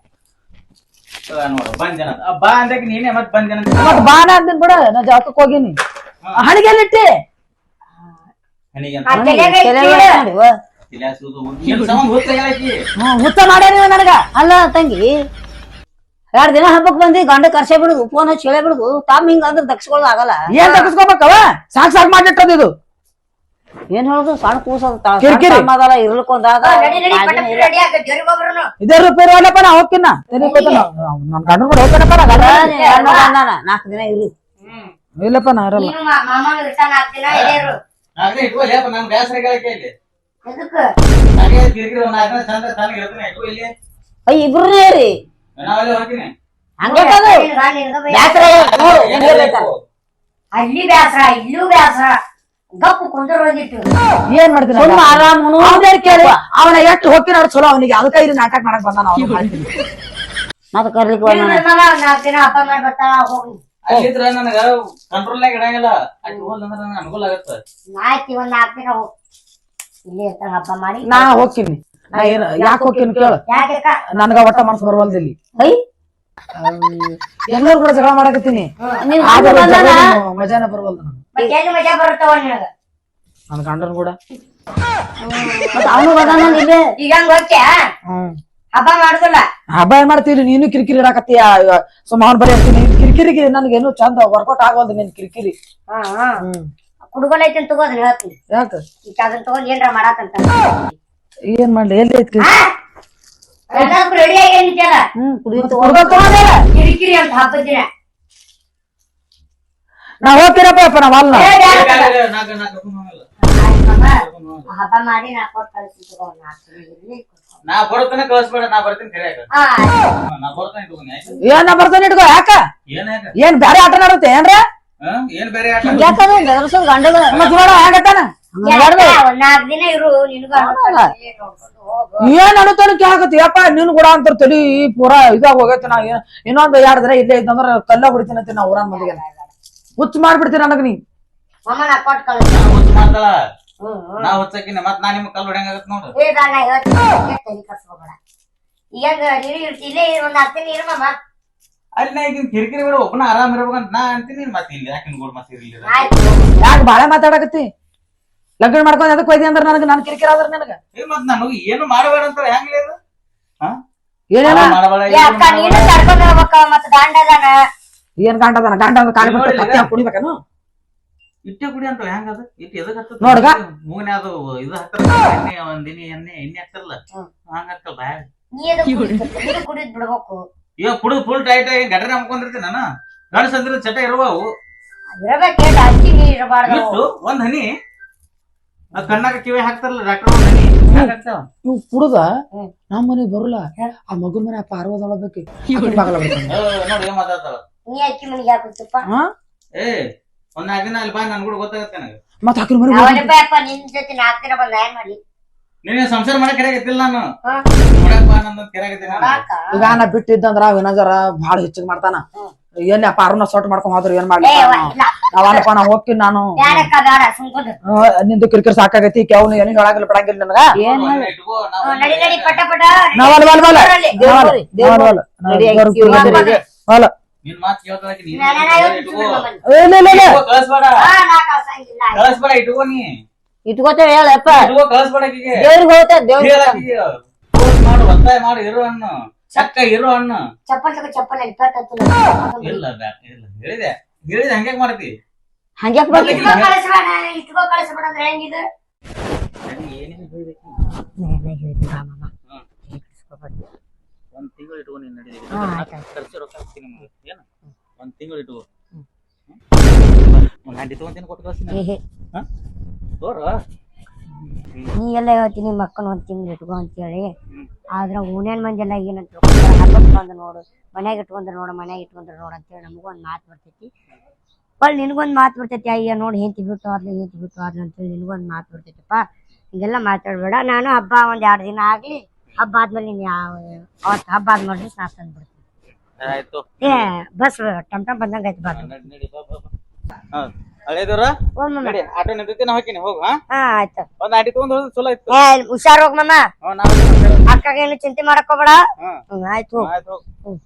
ನೋಡು ಬಂದೇನ ಬಾ ಅಂದಾಗ ನೀನೇ ಮತ್ ಬಂದೇನ ಮತ್ ಬಾನ ಅಂದಿನ್ ಬಿಡ ನಾ ಜಾತಕ್ ಹೋಗಿನಿ. ಹಣಿಗೆಲ್ಲಿಟ್ಟಿ ಹುತ್ತ ಮಾಡ್ಯಾರ ನೀವು ನನಗ. ಅಲ್ಲ ತಂಗಿ ಎರಡ್ ದಿನ ಹಬ್ಬಕ್ ಬಂದಿ ಗಂಡ ಕರ್ಸೆ ಬಿಡುದು ಫೋನ್ ಹಚ್ಚಿ ಹೇಳೇ ಬಿಡುದು. ತಾಮ್ ಹಿಂಗ ಅಂದ್ರೆ ದಕ್ಷಿಕೊಳ್ಳೋದು ಆಗಲ್ಲ. ಏನ್ ದಕ್ಸ್ಕೊಬೇಕವ ಸಾಕ್ ಸಾಕ್ ಮಾಡಿಟ್ಟದ ಇದು. ಏನ್ ಹೇಳುದು? ಸಣ್ಣ ಕೂಸದ ಕಿರಿಕಿರಿ. ಇದೇ ರೂಪಾಯಿ ಇರೋಲ್ಲಪ್ಪ ನಾ ಹೋಗ್ತೀನ ನನ್ ಗಂಡನ್ ಕೂಡ ಹೋಗ್ತಾನಪ್ಪ ನಾ ಗಂಡ ನಾಲ್ಕು ದಿನ ಇರು. ಇಲ್ಲಪ್ಪ ನಾ ಇರಲ್ಲ. ನಾಲ್ಕನೇ ಇಟ್ಕೋ ಲೇಪ ಇಲ್ಲಿ. ಎದಕ್ಕ? ನಾಲ್ಕೇ ಕಿರಿಕಿರಿ ಒಂದ್ ನಾಲ್ಕನೇ ಚಂದ ಚೆನ್ನಾಗಿ ಇರ್ತೀನಿ ಇಟ್ಕೋ ಇಲ್ಲಿ. ಅಯ್ಯ ಇಬ್ರು ರೀ ನಾವಲ್ಲೇ ಹೋಗ್ತೀನಿ. ಬ್ಯಾಸರ ನೋಡು ಹೆಂಗೆ. ಅಲ್ಲಿ ಬ್ಯಾಸರ ಇಲ್ಲೂ ಬ್ಯಾಸರ ಗಪ್ಪು ಏನ್ ಮಾಡ್ತೀನಿ ಸುಮ್ಮ ಆರಾಮ್ ಕೇಳಿ? ಅವನ ಎಷ್ಟು ಹೋಗ್ತೀನಿ ಚಲೋ ಅವನಿಗೆ ಅದಕ್ಕೆ ಇಲ್ಲಿ ನಾಟಕ ಮಾಡಕ್ ಬಂದ ಮಾಡ್ತೀನಿ. ಮತ್ತ ಕರ್ಲಿಕ್ಕೆ ಬಂದಾನ. ನಾಲ್ಕು ದಿನ ಹಬ್ಬ ಮಾಡಿ ಬರ್ತಾಳ ಹೋಗಿ ಅಲ್ಲಿದ್ರ ನನಗ ಕಂಟ್ರೋಲ್ನಾಗ ಇಡಂಗಿಲ್ಲ. ಅಲ್ಲಿ ಹೋಲ್ ಅಂದ್ರೆ ನನಗೆ ಅನುಕೂಲ ಆಗತ್ತ. ಆಯ್ತು ಒಂದ್ ನಾಲ್ಕು ದಿನ ಹೋಗಿ. ಇಲ್ಲಿ ಹಬ್ಬ ಮಾಡಿ. ನಾ ಹೋಗ್ತೀನಿ. ನಾ ಏನ್ ಯಾಕೆ ಹೋಗ್ತೀನಿ ಕೇಳು. ಯಾಕೆ ನನಗ ಒಟ್ಟ ಮನಸ್ಸು ಬರವಲ್ದು ಇಲ್ಲಿ. ಅಯ್ಯ ಎಲ್ಲರೂ ಕೂಡ ಜಗಳ ಮಾಡಕತ್ತೀನಿ. ಮಜಾನ ಬರವಲ್ದು ನನಗೆ. ಮತ್ತೆ ಎಲ್ಲಿ ಮಜಾ ಬರುತ್ತಾವ ನಿನಗ ನನ್ನ ಗಂಡನ್ ಕೂಡ. ಮತ್ತ ಅವನು ಬದಾನ ಇಲ್ಲೇ. ಈಗ ಹಂಗ ಹೋಗ್ತ್ಯಾ? ಹ್ಮ್. ಹಬ್ಬ ಮಾಡುದಿಲ್ಲ? ಹಬ್ಬ ಏನ್ ಮಾಡ್ತೀರಿ? ನೀನು ಕಿರಿಕಿರಿ ಇಡಾಕತ್ತೀಯ? ಸುಮ್ಮ ಅವ್ನ್ ಬರೀ ಇರ್ತೀನಿ. ಕಿರಿಕಿರಿಗೆ ನನ್ಗೇನು ಚಂದ ವರ್ಕೌಟ್ ಆಗೋದು ನಿನ್ ಕಿರಿಕಿರಿ. ಹಾ ಹಾ. ಹ್ಮ್. ಕುಡುಗೋಲ್ ಐತಿ ಹೇಳ್ತೀನಿ. ಯಾಕ? ಈಗ ಅದನ್ನ ತಗೊಂಡ್ ಏನ್ರ ಮಾಡಾಕಂತ. ಏನ್ ಮಾಡ್ಲಿ? ಎಲ್ಲಿ ಐತಿ ರೆಡಿ ಆಗಿ ಹ್ಮ್ ಕುಡಿಯುತ್ತ ಕಿರಿಕಿರಿ ಅಂತ ಹಬ್ಬದ ದಿನ. ನಾ ಹೋಗ್ತೀರಪ್ಪ ಅಪ್ಪ ನಾವ್ ಅಲ್ಲ. ಹಬ್ಬ ಮಾಡಿ ನಾ ಕೊಟ್ಟು. ನಾ ಬರೋತನ ಕಳಿಸ್ಬೇಡ ನಾ ಬರ್ತೀನಿ ನಾ ಬರ್ತೇನೆ ಇಟ್ಕೊಂಡು ಆಯ್ತು. ಏನ್ ನಾ ಬರ್ತಾನೆ ಇಟ್ಕೋ ಯಾಕ? ಏನ್ ಬೇರೆ ಆಟ ಆಡುತ್ತೆ ಏನ್ರ? ಹಾ? ಏನ್ ಬೇರೆ ಆಟ ಯಾಕಂದ್ರೆ ಮತ್ ನೋಡ ಹೆಂಗತ್ತಾನ. ಏನ್ ಅನುತಾನ ಕೇಳಕತ್ತಿ? ಯಪ್ಪ ನಿನ್ ಕೂಡ ಅಂತ ತಲಿ ಪೂರಾ ಇದಾಗ ಹೋಗೈತಿ ನಾ. ಏನ್- ಇನ್ನೊಂದ್ ಎರಡ್ ದಿನ ಇಲ್ಲೇ ಇದ್ದಂದ್ರ ಕಲ್ಲ ಹೊಡಿತೀನಿ ನಾ ಊರನ್ ಮಂದಿಗೆ ಹುಚ್ಚ ಮಾಡ್ಬಿಡ್ತೀನಿ ನನಗ ನೀ ಮಾಮ ನಾ ಕೊಟ್ಟು ಕಳಿಸಿ ನಾ ಹುಚ್ಚ ಮಾಡ್ತಾಳ ಹ್ಮ್ ಹ್ಮ್. ನಾ ಹುಚ್ಚಕ್ಕಿನ ಮತ್ ನಾ ನಿಮ್ ಕಲ್ ಹೊಡ್ಯಂಗಾಗತ್ ನೋಡು. ಏ ಬೇಡ, ನಾ ಯಾಕೆ ತಲೆ ಕೆಡ್ಸ್ಕೊಬೇಡ. ಈಗ ಇರ್ತಿ ಇಲ್ಲೇ ಇರು, ಒಂದ್ ನಾಲ್ಕು ದಿನ ಮಾಮ. ಅಲ್ಲಿ ನಾ ಈಗ ಕಿರಿಕಿರಿ ಬೇಡ ಒಬ್ಬನ ಆರಾಮ್ ಇರ್ಬೇಕಂತ ನಾ ಅಂತೀನಿ ಮತ್ತೆ ಇಲ್ಲಿ ಯಾಕಿನ ಗೂಡ್ ಮತ್ತೆ ಇರ್ಲಿ ಆಯ್ತು. ಯಾಕೆ ಬಾಳೆ ಮಾತಾಡಕತ್ತಿ? ಲಗ್ನ ಮಾಡ್ಕೊಂಡ್ ಅದಕ್ಕೆ ಒಯ್ದಿ ಅಂದ್ರ ನನಗ ನನ್ನ ಕಿರಿಕಿರಿ ಆದ್ರ ನನಗ? ಏ ಮತ್ ಏನು ಮಾಡಬೇಡ ಅಂತ ಹೆಂಗ್ ಇದು ಏನೇನ? ಅಕ್ಕ ನೀನು ಕರ್ಕೊಂಡ್ ಹೋಗ್ಬೇಕ ಮತ್ತ ಗಂಡ ಅದಾನ ಏನ್ ಗಂಡ ಅದನ? ಗಂಡ ಅಂದ್ರೆ ಕಾಲಿ ಬಿಟ್ಟು ಕತ್ತಿ ಹಾಕ್ ಕುಡಿಬೇಕೇನು? ಇಟ್ಟೆ ಕುಡಿ ಅಂತ ಹೆಂಗ ಅದ? ಇಟ್ಟು ಎದಕ್ ಹತ್ತದ? ನೋಡ್ಗ. ಮೂಗನೆ ಅದು ಇದು ಹತ್ತಲ್ಲ ಎಣ್ಣೆ ಒಂದಿನಿ ಎಣ್ಣೆ ಎಣ್ಣೆ ಹಾಕ್ತಾರಲ್ಲ ಹಂಗ ಹಾಕ್ತಲ್ಲ ಬಾಯ್. ನೀ ಅದು ಕುಡಿದ್ ಬಿಡ್ಬೇಕು? ಈಗ ಕುಡಿದು ಫುಲ್ ಟೈಟ್ ಆಗಿ ಗಡ್ರೆ ನಂಬ್ಕೊಂಡಿರ್ತೀನಿ ನಾನು. ಗಂಡಸ ಅಂದ್ರೆ ಚಟ ಇರುವವು ಇರಬೇಕೆ ಜಾಸ್ತಿ ನೀರ್ ಇರಬಾರ್ದು? ಇಟ್ಟು ಒಂದ್ ಹನಿ. ಆ ಕಣ್ಣಾಗ ಕಿವಿ ಹಾಕ್ತಾರಲ್ಲ ಡಾಕ್ಟರ್ ಒಂದ್ ಹನಿ. ಹ್ಯಾಂಗ್ ಹಾಕ್ತಾವ? ಇವ್ ಕುಡುದ? ಹ್ಮ್. ನಮ್ಮ ಮನೆಗ್ ಬರಲ್ಲ. ಆ ಮಗು ಮನೆ ಪಾರ್ವದೊಳಬೇಕು ನೋಡಿ ಏನ್ ಮಾತಾಡ್ತಾಳ. ನೀ ಅಕ್ಕಿ ಮನಿಗೆ ಹಾಕುತ್ತಪ್ಪ ಹಾ ಏ ಒಂದ್ ನಾಲ್ಕು ದಿನ ಅಲ್ಲಿ ಬಾ ನನ್ ಕೂಡ ಗೊತ್ತಾಗತ್ತೆ ನನಗೆ. ಮತ್ ಆಕಿನ ಮನೆ ಅವನಪ್ಪ ಅಪ್ಪ ನಿನ್ ಜೊತೆ ನಾಲ್ಕು ದಿನ ಬಂದ ಏನ್ ಮಾಡಿ. ನೀನೇ ಸಂಸಾರ ಮಾಡಕ್ ಕೆರೆಯಾಗತ್ತಿಲ್ಲ ನಾನು. ಹಾ. ನೋಡಕ್ ಬಾ ನಂದು ಕೆರೆಯಾಗತ್ತೀನಿ ನಾನು. ನೋಡಾಕ? ಈಗ ನಾ ಬಿಟ್ಟಿದ್ದಂದ್ರ ವಿನಜರ ಭಾಳ ಹೆಚ್ಚಿಗೆ ಮಾಡ್ತಾನ. ಏನ್ ಅಪ್ಪ ಅರುಣ ಸೊಟ್ ಮಾಡ್ಕೊಂಡ್ ಹೋದ್ರು ಏನ್ ಮಾಡ್ಲಿ. ನಾವಲ್ಲಪ್ಪ ನಾ ಹೋಗ್ತೀನಿ ನಾನು. ಬ್ಯಾಡಕ್ಕ ಬೇಡ ಆ, ನಿಂದು ಕಿರಿಕಿರಿ ಸಾಕಾಗೈತಿ ಕೆವ್ನು ಏನು ಹೇಳಾಗಿಲ್ಲ ಬಿಡಂಗಿಲ್ಲ ನನಗ. ಏನ್ ಒಂದ್ ಇಟ್ಕೋ, ನಾವು ನಡಿ ನಡಿ ಪಟ ಪಟ. ನಾವಲ್ಲ. ದೇವ್ರು ನಡಿ, ಅಕ್ಕಿ ನಿನ್ ಮಾತ್ ಕೇಳ್ತಾಕಿ ನೀನ್ ಕಳ್ಸ್ಬೇಡ. ಕಳ್ಸ್ಬೇಡ ಇಟ್ಕೋ ನೀ. ಇಟ್ಕೋತೇವೆ ಹೇಳಪ್ಪ. ಇಟ್ಕೋ ಕಳಿಸ್ಬೇಡ ಆಕಿಗೆ ದೇವ್ರಿಗೆ ಹೋಗ್ತೇವೆ ದೇವ್ರಿಗೆ ಮಾಡು ಒತ್ತಾಯ ಮಾಡು ಇರು ಹಣ್ಣು. ಚಕ್ಕ ಇರು ಹಣ್ಣು. ಚಪ್ಪಲ್ ಚಕ್ಕ ಚಪ್ಪಲ್ ಅಲ್ಲಿ ಪೆಟ್ ಹತ್ತಲ್ಲ. ಇಲ್ಲ ಇಲ್ಲ ಹೇಳಿದೆ. ಹೇಳಿದೆ ಹಂಗ್ಯಾಕ್ ಮಾಡ್ತಿ? ಹಂಗ್ಯಾಕ್ ಬರ್ಲಿ ಇಟ್ಕೋ ಕಳಿಸ್ಬೇಡ ಇಟ್ಕೋ ಕಳಿಸ್ಬೇಡ ಅಂದ್ರೆ ಹೆಂಗಿದೆ? ಏನೇನು ಹೇಳಿದೆ ಒಂದ್ ತಿಂಗಳು ಇಟ್ಕೊ ನೀನ್ ನಡಿ ಖರ್ಚು ರೊಕ್ಕ ಹಾಕ್ತೀನಿ ನಿಮ್ಗೆ ಏನು? ಒಂದ್ ತಿಂಗಳು ಇಟ್ಕೋ. ಒಂದ್ ತಗೊಂತೀನಿ ಕೊಟ್ಟು ಕಳಿಸ್ತೀನಿ. ಹಾ? ತೋರು. ನೀ ಎಲ್ಲ ಹೇಳ್ತೀನಿ ಮಕ್ಕಳು ಒಂದ್ ತಿಂಗಳು ಇಟ್ಕೋ ಅಂತೇಳಿ. ಆದ್ರ ಹೂನೇನ್ ಮಂದಿ ಎಲ್ಲ ಏನಂತ ತಿಳ್ಕೊಂತಾರ, ಹಬ್ಬಕ್ ಬಂದು ನೋಡು ಮನ್ಯಾಗ ಇಟ್ಕೊಂಡ್ರು ನೋಡು ಮನ್ಯಾಗ ಇಟ್ಕೊಂಡ್ರ ನೋಡು ಅಂತೇಳಿ ನಮಗೂ ಒಂದ್ ಮಾತು ಬರ್ತೈತಿ. ಹೊಳ್ ನಿನಗೊಂದ್ ಮಾತು ಬರ್ತೈತಿ ಅಯ್ಯ ನೋಡಿ ಹೆಂತಿ ಬಿಟ್ಟು ಆದ್ಲು ಹೆಂತಿ ಬಿಟ್ಟು ಆದ್ಲು ಅಂತೇಳಿ ನಿನಗೊಂದ್ ಮಾತು ಬರ್ತೈತಿಪ್ಪ. ಹಿಂಗೆಲ್ಲ ಮಾತಾಡ್ಬೇಡ. ನಾನು ಹಬ್ಬ ಒಂದ್ ಎರಡು ದಿನ ಆಗ್ಲಿ ಹಬ್ಬ ಆದ್ಮೇಲೆ ನೀನ್ ಯಾವ ಅವತ್ತು ಹಬ್ಬ ಆದ್ಮೇಲೆ ನಾ ತಂದ್ಬಿಡ್ತೀನಿ ಆಯ್ತು ಏ ಬಸ್ ಟಮ್ ಟಮ್ ಬಂದಂಗ ಆಯ್ತು ಬಾ. ನಡಿ ನಡಿ ಬಾ ಬಾ ಬಾ. ಹಾ ಹಳೇದವ್ರ? ಓ ನಡಿ ಆಟೋ ನಿಂತೈತಿ ನಾ ಹೋಗ್ತೀನಿ ಹೋಗು ಹಾ? ಹಾ ಆಯ್ತು. ಒಂದ್ ಆಟಿ ತಗೊಂಡ್ ಹೋದ್ರೆ ಚಲೋ ಇತ್ತು. ಏ ಹುಷಾರ್ ಹೋಗ್ ಮಾಮ. ಅಕ್ಕ ನಾವು ಅಕ್ಕಗ ಏನು ಚಿಂತೆ ಮಾಡಕ್ ಹೋಗ್ಬೇಡ. ಹ್ಮ್ ಹ್ಮ್ ಆಯ್ತು. ಹೋಗ್. ಆಯ್ತು. ಹೋಗು